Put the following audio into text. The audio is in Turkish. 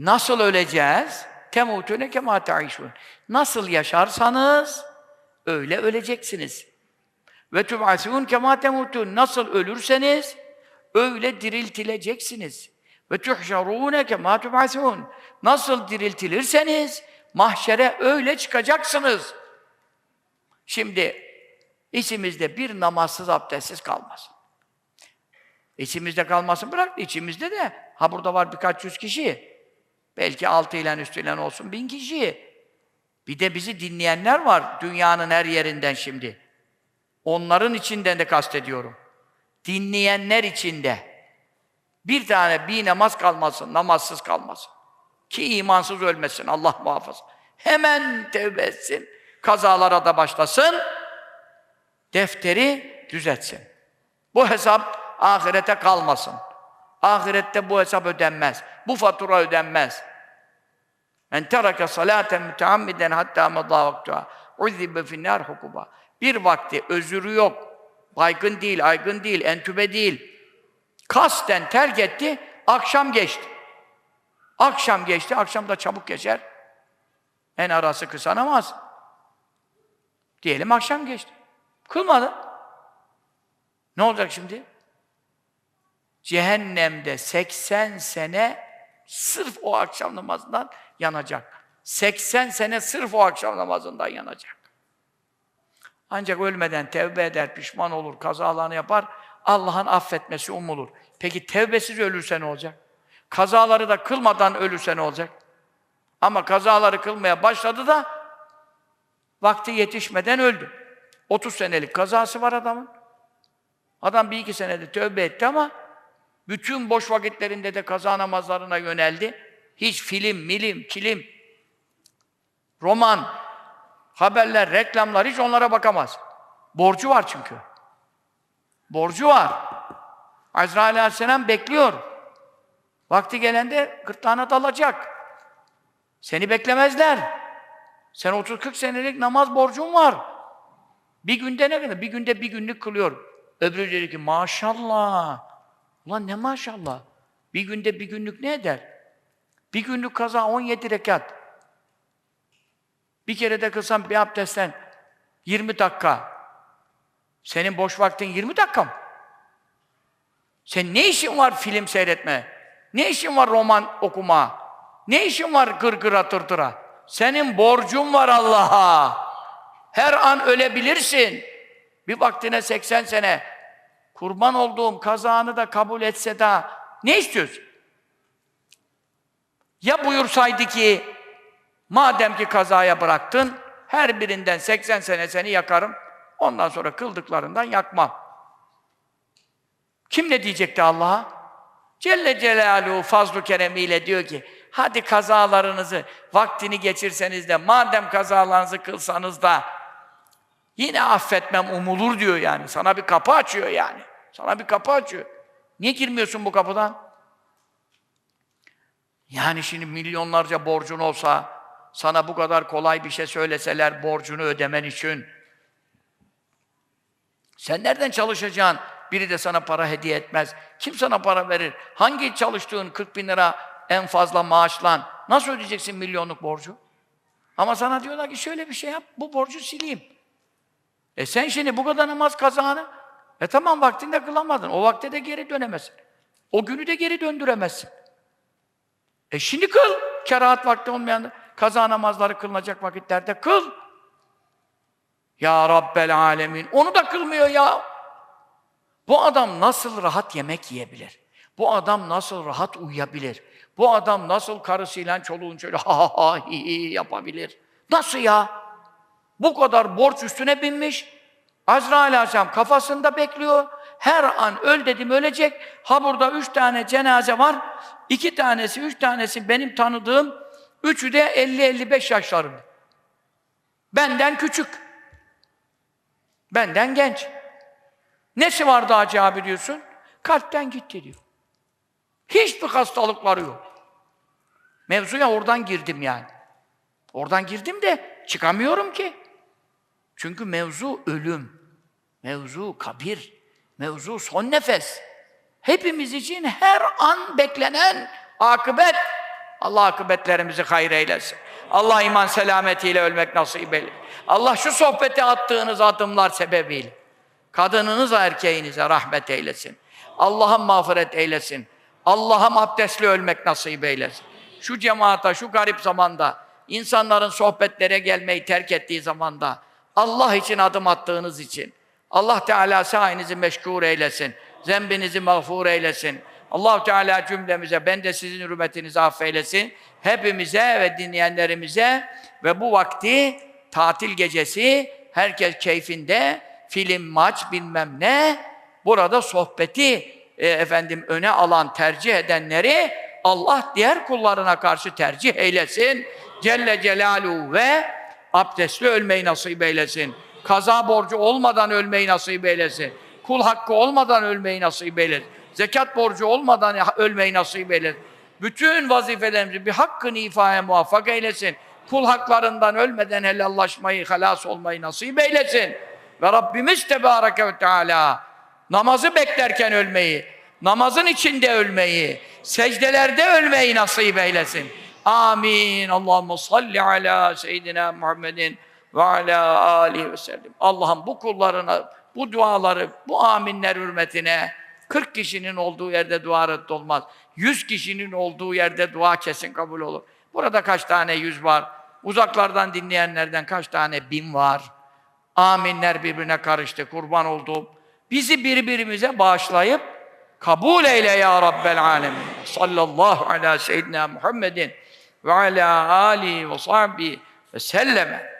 Nasıl öleceğiz? Temutune kema taişun. Nasıl yaşarsanız öyle öleceksiniz. Ve tub'asûn kema temutun. Nasıl ölürseniz öyle diriltileceksiniz. Ve tuhşarûne kema tub'asûn. Nasıl diriltilirseniz mahşere öyle çıkacaksınız. Şimdi içimizde bir namazsız abdestsiz kalmasın. İçimizde kalmasın bırak, içimizde de ha burada var birkaç yüz kişi. Belki altı ile üstüyle olsun bin kişi. Bir de bizi dinleyenler var dünyanın her yerinden şimdi. Onların içinden de kastediyorum. Dinleyenler içinde. Bir tane bir namaz kalmasın, namazsız kalmasın. Ki imansız ölmesin, Allah muhafaza. Hemen tevbe etsin, kazalara da başlasın, defteri düzeltsin. Bu hesap ahirete kalmasın. Ahirette bu hesap ödenmez. Bu fatura ödenmez. Men terake salaten müteammiden hatta madâ vaktuha. Uzzibe finnâr hukuba. Bir vakti özürü yok. Baygın değil, aygın değil, entübe değil. Kasten terk etti, akşam geçti. Akşam geçti, akşam da çabuk geçer. En arası kısa namaz. Diyelim akşam geçti. Kılmadı. Ne olacak şimdi? Cehennemde 80 sene sırf o akşam namazından yanacak. 80 sene sırf o akşam namazından yanacak. Ancak ölmeden tevbe eder, pişman olur, kazalarını yapar, Allah'ın affetmesi umulur. Peki tevbesiz ölürse ne olacak? Kazaları da kılmadan ölürse ne olacak? Ama kazaları kılmaya başladı da vakti yetişmeden öldü. 30 senelik kazası var adamın. Adam bir iki senede tövbe etti ama bütün boş vakitlerinde de kaza namazlarına yöneldi. Hiç film, milim, kilim, roman, haberler, reklamlar hiç onlara bakamaz. Borcu var çünkü. Borcu var. Azrail Aleyhisselam bekliyor. Vakti gelende gırtlağına dalacak. Seni beklemezler. Sen 30-40 senelik namaz borcun var. Bir günde ne kadar? Bir günde bir günlük kılıyor. Öbürü dedi ki maşallah. Ulan ne maşallah? Bir günde bir günlük ne eder? Bir günlük kaza 17 rekat. Bir kere de kılsam bir abdestten 20 dakika. Senin boş vaktin 20 dakika mı? Sen ne işin var film seyretme? Ne işin var roman okuma? Ne işin var gırgıra tırtıra? Senin borcun var Allah'a. Her an ölebilirsin. Bir vaktine 80 sene kurban olduğum kazanı da kabul etse de ne istiyorsun? Ya buyursaydı ki madem ki kazaya bıraktın her birinden 80 sene seni yakarım ondan sonra kıldıklarından yakmam. Kim ne diyecekti Allah'a? Celle Celaluhu fazlu keremiyle diyor ki hadi kazalarınızı vaktini geçirseniz de madem kazalarınızı kılsanız da yine affetmem umulur diyor yani. Sana bir kapı açıyor yani. Sana bir kapı açıyor. Niye girmiyorsun bu kapıdan? Yani şimdi milyonlarca borcun olsa, sana bu kadar kolay bir şey söyleseler borcunu ödemen için, sen nereden çalışacaksın? Biri de sana para hediye etmez. Kim sana para verir? Hangi çalıştığın 40 bin lira en fazla maaşlan? Nasıl ödeyeceksin milyonluk borcu? Ama sana diyorlar ki şöyle bir şey yap, bu borcu sileyim. E sen şimdi bu kadar namaz kazanı, e tamam vaktinde kılamadın. O vakte de geri dönemezsin. O günü de geri döndüremezsin. E şimdi kıl. Kerahat vakti olmayan kaza namazları kılınacak vakitlerde kıl. Ya Rabbel Alemin. Onu da kılmıyor ya. Bu adam nasıl rahat yemek yiyebilir? Bu adam nasıl rahat uyuyabilir? Bu adam nasıl karısıyla çoluğun şöyle ha ha ha yapabilir? Nasıl ya? Bu kadar borç üstüne binmiş. Azrail Aleyhisselam kafasında bekliyor. Her an öl dedim ölecek. Ha burada üç tane cenaze var. İki tanesi, üç tanesi benim tanıdığım. Üçü de 50-55 yaşlarında. Benden küçük. Benden genç. Nesi vardı Hacı abi diyorsun? Kalpten gitti diyor. Hiçbir hastalıkları yok. Mevzuya oradan girdim yani. Oradan girdim de çıkamıyorum ki. Çünkü mevzu ölüm. Mevzu kabir. Mevzu son nefes. Hepimiz için her an beklenen akıbet. Allah akıbetlerimizi hayır eylesin. Allah iman selametiyle ölmek nasip eylesin. Allah şu sohbete attığınız adımlar sebebiyle kadınınıza erkeğinize rahmet eylesin. Allah'ım mağfiret eylesin. Allah'ım abdestli ölmek nasip eylesin. Şu cemaata, şu garip zamanda, insanların sohbetlere gelmeyi terk ettiği zamanda, Allah için adım attığınız için, Allah Teala sahinizi meşgul eylesin. Zembinizi mağfur eylesin. allah Teala cümlemize, ben de sizin hürmetinizi affeylesin. Hepimize ve dinleyenlerimize ve bu vakti tatil gecesi herkes keyfinde film, maç bilmem ne burada sohbeti e, efendim öne alan, tercih edenleri Allah diğer kullarına karşı tercih eylesin. Celle Celaluhu ve abdestli ölmeyi nasip eylesin. Kaza borcu olmadan ölmeyi nasip eylesin. Kul hakkı olmadan ölmeyi nasip eylesin. Zekat borcu olmadan ölmeyi nasip eylesin. Bütün vazifelerimizi bir hakkın ifaya muvaffak eylesin. Kul haklarından ölmeden helallaşmayı, halas olmayı nasip eylesin. Ve Rabbimiz Tebareke ve Teala namazı beklerken ölmeyi, namazın içinde ölmeyi, secdelerde ölmeyi nasip eylesin. Amin. Allahumme salli ala seyyidina Muhammedin ve ala alihi ve sellem. Allah'ım bu kullarına, bu duaları, bu aminler hürmetine 40 kişinin olduğu yerde dua reddolmaz. 100 kişinin olduğu yerde dua kesin kabul olur. Burada kaç tane yüz var? Uzaklardan dinleyenlerden kaç tane bin var? Aminler birbirine karıştı, kurban olduğum. Bizi birbirimize bağışlayıp kabul eyle ya Rabbel alemin. Sallallahu ala seyyidina Muhammedin ve ala alihi ve sahbihi ve selleme.